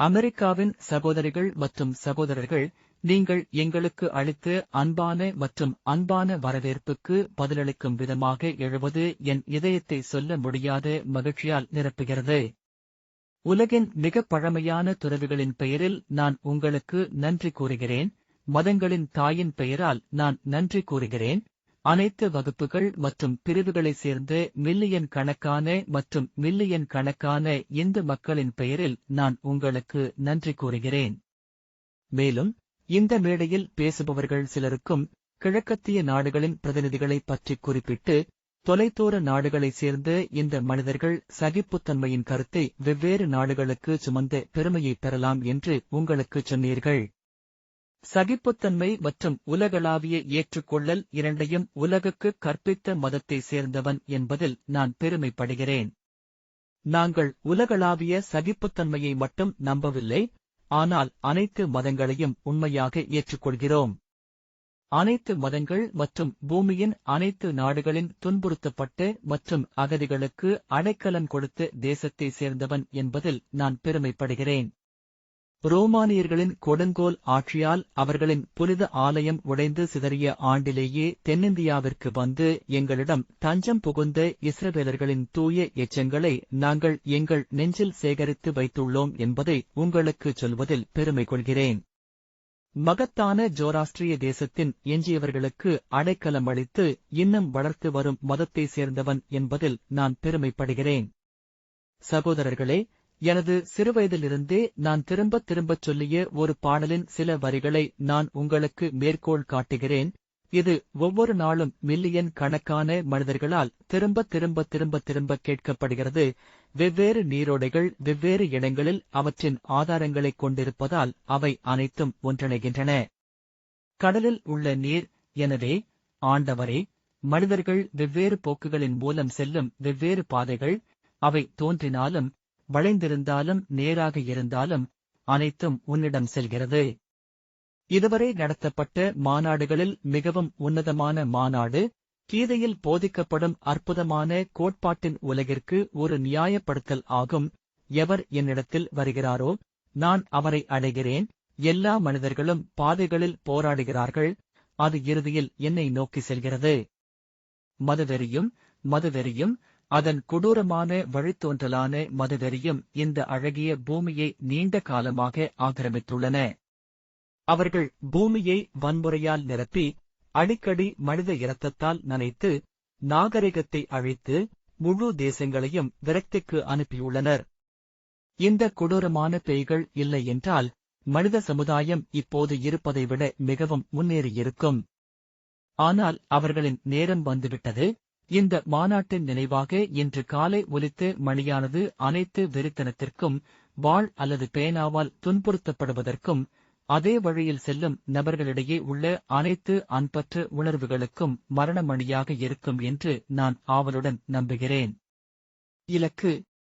அமெரிக்காவின் சகோதரிகள் மற்றும் சகோதரர்கள் நீங்கள் எங்களுக்கு அளித்த அன்பான மற்றும் அன்பான வரவேற்புக்கு பதிலளிக்கும் விதமாக எழுவது என் இதயத்தை சொல்ல முடியாத மகிழ்ச்சியால் நிரப்புகிறது. உலகின் மிக பழமையான துறவிகளின் பெயரில் நான் உங்களுக்கு நன்றி கூறுகிறேன். மதங்களின் தாயின் பெயரால் நான் நன்றி கூறுகிறேன். அனைத்து வகுப்புகள் மற்றும் பிரிவுகளைச் சேர்ந்த மில்லியன் கணக்கான மற்றும் மில்லியன் கணக்கான இந்து மக்களின் பெயரில் நான் உங்களுக்கு நன்றி கூறுகிறேன். மேலும் இந்த மேடையில் பேசுபவர்கள் சிலருக்கும் கிழக்கத்திய நாடுகளின் பிரதிநிதிகளை பற்றி குறிப்பிட்டு தொலைதூர நாடுகளைச் சேர்ந்த இந்த மனிதர்கள் சகிப்புத்தன்மையின் கருத்தை வெவ்வேறு நாடுகளுக்கு சுமந்த பெருமையை பெறலாம் என்று உங்களுக்குச் சொன்னீர்கள். சகிப்புத்தன்மை மற்றும் உலகளாவிய ஏற்றுக்கொள்ளல் இரண்டையும் உலகுக்கு கற்பித்த மதத்தை சேர்ந்தவன் என்பதில் நான் பெருமைப்படுகிறேன். நாங்கள் உலகளாவிய சகிப்புத்தன்மையை மட்டும் நம்பவில்லை ஆனால் அனைத்து மதங்களையும் உண்மையாக ஏற்றுக்கொள்கிறோம். அனைத்து மதங்கள் மற்றும் பூமியின் அனைத்து நாடுகளின் துன்புறுத்தப்பட்ட மற்றும் அகதிகளுக்கு அடைக்கலம் கொடுத்த தேசத்தைச் சேர்ந்தவன் என்பதில் நான் பெருமைப்படுகிறேன். ரோமானியர்களின் கொடுங்கோல் ஆட்சியால் அவர்களின் புனித ஆலயம் உடைந்து சிதறிய ஆண்டிலேயே தென்னிந்தியாவிற்கு வந்து எங்களிடம் தஞ்சம் புகுந்த இஸ்ரவேலர்களின் தூய எச்சங்களை நாங்கள் எங்கள் நெஞ்சில் சேகரித்து வைத்துள்ளோம் என்பதை உங்களுக்குச் சொல்வதில் பெருமை கொள்கிறேன். மகத்தான ஜோராஸ்ட்ரிய தேசத்தின் எஞ்சியவர்களுக்கு அடைக்கலம் அளித்து இன்னும் வளர்த்து வரும் மதத்தைச் சேர்ந்தவன் என்பதில் நான் பெருமைப்படுகிறேன். சகோதரர்களே எனது சிறுவயதிலிருந்தே நான் திரும்ப திரும்பச் சொல்லிய ஒரு பாடலின் சில வரிகளை நான் உங்களுக்கு மேற்கோள் காட்டுகிறேன். இது ஒவ்வொரு நாளும் மில்லியன் கணக்கான மனிதர்களால் திரும்ப திரும்ப திரும்ப திரும்ப கேட்கப்படுகிறது. வெவ்வேறு நீரோடைகள் வெவ்வேறு இடங்களில் அவற்றின் ஆதாரங்களைக் கொண்டிருப்பதால் அவை அனைத்தும் ஒன்றிணைகின்றன. கடலில் உள்ள நீர் எனவே ஆண்டவரே மனிதர்கள் வெவ்வேறு போக்குகளின் மூலம் செல்லும் வெவ்வேறு பாதைகள் அவை தோன்றினாலும் வளைந்திருந்தாலும் நேராக இருந்தாலும் அனைத்தும் உன்னிடம் செல்கிறது. இதுவரை நடத்தப்பட்ட மாநாடுகளில் மிகவும் உன்னதமான மாநாடு கீதையில் போதிக்கப்படும் அற்புதமான கோட்பாட்டின் உலகிற்கு ஒரு நியாயப்படுத்தல் ஆகும். எவர் என்னிடத்தில் வருகிறாரோ நான் அவரை அடைகிறேன். எல்லா மனிதர்களும் பாதைகளில் போராடுகிறார்கள். அது இறுதியில் என்னை நோக்கி செல்கிறது. மதுவெறியும் மதுவெறியும் அதன் கொடூரமான வழித்தோன்றலான மதுவெறியும் இந்த அழகிய பூமியை நீண்ட காலமாக ஆக்கிரமித்துள்ளன. அவர்கள் பூமியை வன்முறையால் நிரப்பி அடிக்கடி மனித இரத்தத்தால் நனைத்து நாகரிகத்தை அழித்து முழு தேசங்களையும் விரக்திக்கு அனுப்பியுள்ளனர். இந்த கொடூரமான பேய்கள் இல்லை என்றால் மனித சமுதாயம் இப்போது இருப்பதை விட மிகவும் முன்னேறியிருக்கும். ஆனால் அவர்களின் நேரம் வந்துவிட்டது. இந்த மாநாட்டின் நினைவாக இன்று காலை ஒலித்த மணியானது அனைத்து வெறித்தனத்திற்கும் வாழ் அல்லது பேனாவால் துன்புறுத்தப்படுவதற்கும் அதே வழியில் செல்லும் நபர்களிடையே உள்ள அனைத்து அன்பற்ற உணர்வுகளுக்கும் மரணமணியாக இருக்கும் என்று நான் ஆவலுடன் நம்புகிறேன். இலக்கு